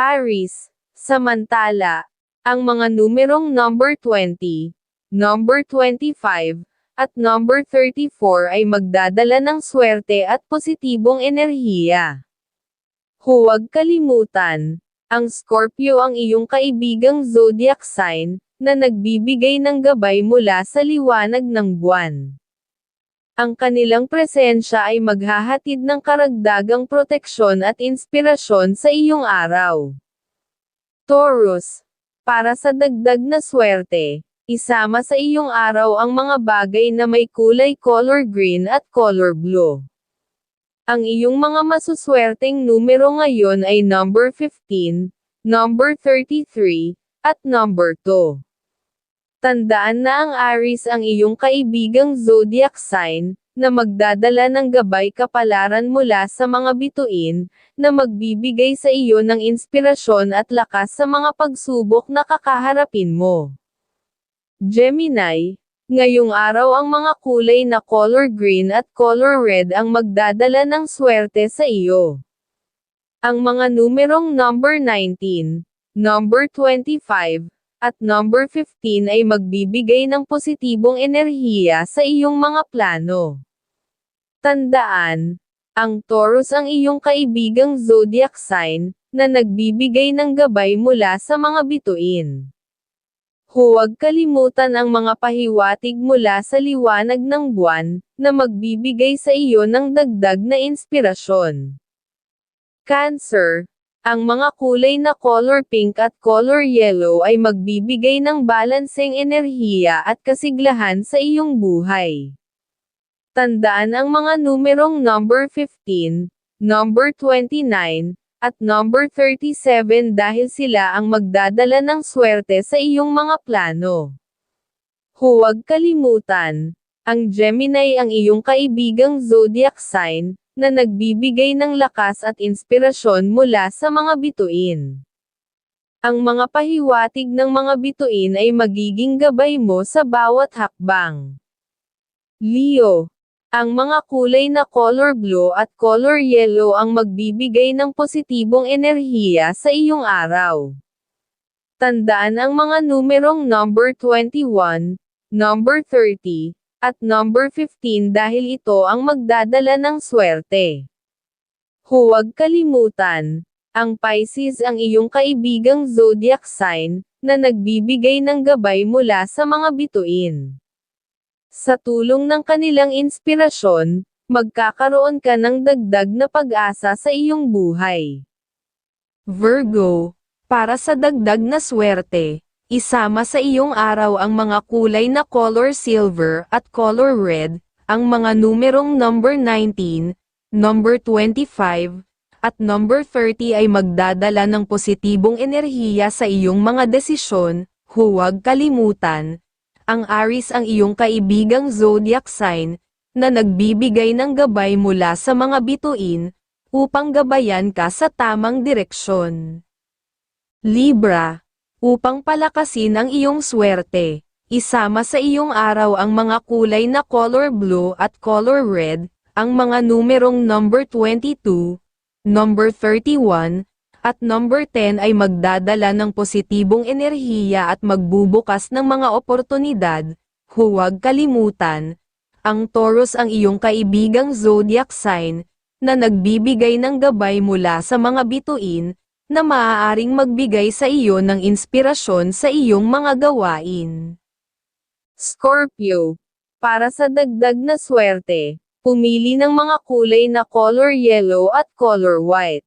Aries, samantala, ang mga numerong number 20, number 25, at number 34 ay magdadala ng swerte at positibong enerhiya. Huwag kalimutan, ang Scorpio ang iyong kaibigang zodiac sign, na nagbibigay ng gabay mula sa liwanag ng buwan. Ang kanilang presensya ay maghahatid ng karagdagang proteksyon at inspirasyon sa iyong araw. Taurus, para sa dagdag na swerte, isama sa iyong araw ang mga bagay na may kulay color green at color blue. Ang iyong mga masuswerteng numero ngayon ay number 15, number 33, at number 2. Tandaan na ang Aries ang iyong kaibigang zodiac sign, na magdadala ng gabay kapalaran mula sa mga bituin, na magbibigay sa iyo ng inspirasyon at lakas sa mga pagsubok na kakaharapin mo. Gemini, ngayong araw ang mga kulay na color green at color red ang magdadala ng swerte sa iyo. Ang mga numerong number 19, number 25, at number 15 ay magbibigay ng positibong enerhiya sa iyong mga plano. Tandaan, ang Taurus ang iyong kaibigang zodiac sign, na nagbibigay ng gabay mula sa mga bituin. Huwag kalimutan ang mga pahiwatig mula sa liwanag ng buwan, na magbibigay sa iyo ng dagdag na inspirasyon. Cancer, ang mga kulay na color pink at color yellow ay magbibigay ng balanseng enerhiya at kasiglahan sa iyong buhay. Tandaan ang mga numerong number 15, number 29, at number 37 dahil sila ang magdadala ng swerte sa iyong mga plano. Huwag kalimutan, ang Gemini ang iyong kaibigang zodiac sign, na nagbibigay ng lakas at inspirasyon mula sa mga bituin. Ang mga pahiwatig ng mga bituin ay magiging gabay mo sa bawat hakbang. Leo, ang mga kulay na color blue at color yellow ang magbibigay ng positibong enerhiya sa iyong araw. Tandaan ang mga numerong number 21, number 30, at number 15 dahil ito ang magdadala ng swerte. Huwag kalimutan, ang Pisces ang iyong kaibigang zodiac sign, na nagbibigay ng gabay mula sa mga bituin. Sa tulong ng kanilang inspirasyon, magkakaroon ka ng dagdag na pag-asa sa iyong buhay. Virgo, para sa dagdag na swerte, Isama sa iyong araw ang mga kulay na color silver at color red, ang mga numerong number 19, number 25, at number 30 ay magdadala ng positibong enerhiya sa iyong mga desisyon, huwag kalimutan. Ang Aries ang iyong kaibigang zodiac sign, na nagbibigay ng gabay mula sa mga bituin, upang gabayan ka sa tamang direksyon. Libra Upang palakasin ang iyong swerte, isama sa iyong araw ang mga kulay na color blue at color red, ang mga numerong number 22, number 31, at number 10 ay magdadala ng positibong enerhiya at magbubukas ng mga oportunidad, huwag kalimutan, ang Taurus ang iyong kaibigang zodiac sign, na nagbibigay ng gabay mula sa mga bituin, na maaaring magbigay sa iyo ng inspirasyon sa iyong mga gawain. Scorpio. Para sa dagdag na swerte, pumili ng mga kulay na color yellow at color white.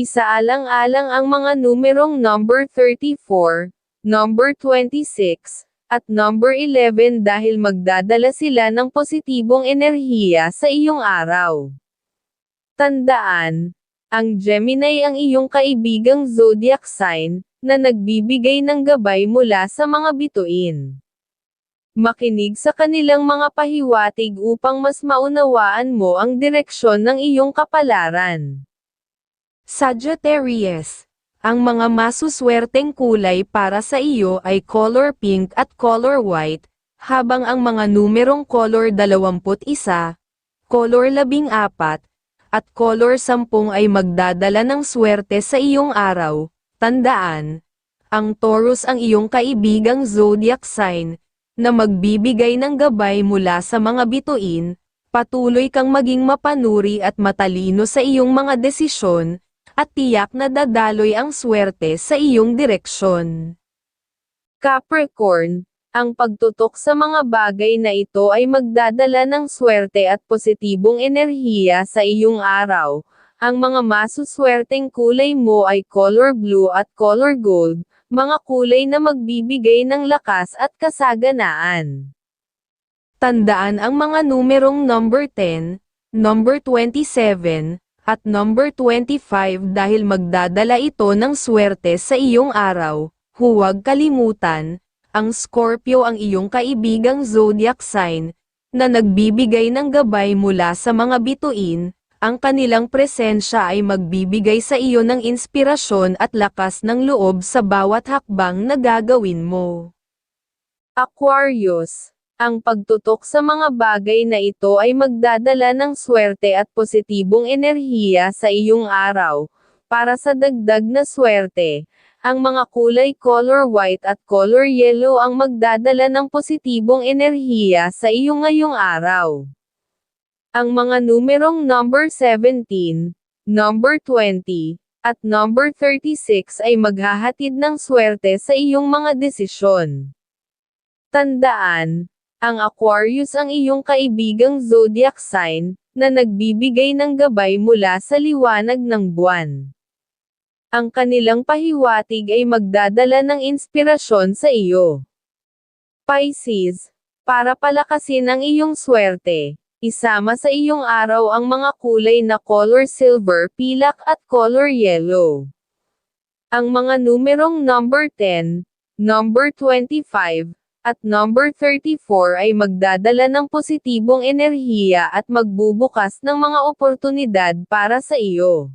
Isaalang-alang ang mga numerong number 34, number 26, at number 11 dahil magdadala sila ng positibong enerhiya sa iyong araw. Tandaan, ang Gemini ang iyong kaibigang zodiac sign, na nagbibigay ng gabay mula sa mga bituin. Makinig sa kanilang mga pahiwatig upang mas maunawaan mo ang direksyon ng iyong kapalaran. Sagittarius Ang mga masuswerteng kulay para sa iyo ay color pink at color white, habang ang mga numerong color 21, color 14, at color 10 ay magdadala ng swerte sa iyong araw. Tandaan, ang Taurus ang iyong kaibigang zodiac sign, na magbibigay ng gabay mula sa mga bituin, patuloy kang maging mapanuri at matalino sa iyong mga desisyon, at tiyak na dadaloy ang swerte sa iyong direksyon. Capricorn, ang pagtutok sa mga bagay na ito ay magdadala ng swerte at positibong enerhiya sa iyong araw. Ang mga masuswerteng kulay mo ay color blue at color gold, mga kulay na magbibigay ng lakas at kasaganaan. Tandaan ang mga numerong number 10, number 27, at number 25 dahil magdadala ito ng swerte sa iyong araw. Huwag kalimutan, ang Scorpio ang iyong kaibigang zodiac sign, na nagbibigay ng gabay mula sa mga bituin, ang kanilang presensya ay magbibigay sa iyo ng inspirasyon at lakas ng loob sa bawat hakbang na gagawin mo. Aquarius, ang pagtutok sa mga bagay na ito ay magdadala ng swerte at positibong enerhiya sa iyong araw. Para sa dagdag na swerte, ang mga kulay color white at color yellow ang magdadala ng positibong enerhiya sa iyo ngayong araw. Ang mga numerong number 17, number 20, at number 36 ay maghahatid ng swerte sa iyong mga desisyon. Tandaan, ang Aquarius ang iyong kaibigang zodiac sign, na nagbibigay ng gabay mula sa liwanag ng buwan. Ang kanilang pahiwatig ay magdadala ng inspirasyon sa iyo. Pisces, para palakasin ang iyong swerte, isama sa iyong araw ang mga kulay na color silver, pilak at color yellow. Ang mga numerong number 10, number 25, at number 34 ay magdadala ng positibong enerhiya at magbubukas ng mga oportunidad para sa iyo.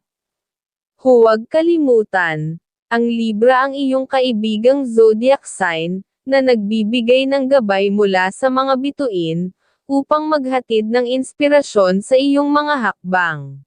Huwag kalimutan, ang Libra ang iyong kaibigang zodiac sign, na nagbibigay ng gabay mula sa mga bituin, upang maghatid ng inspirasyon sa iyong mga hakbang.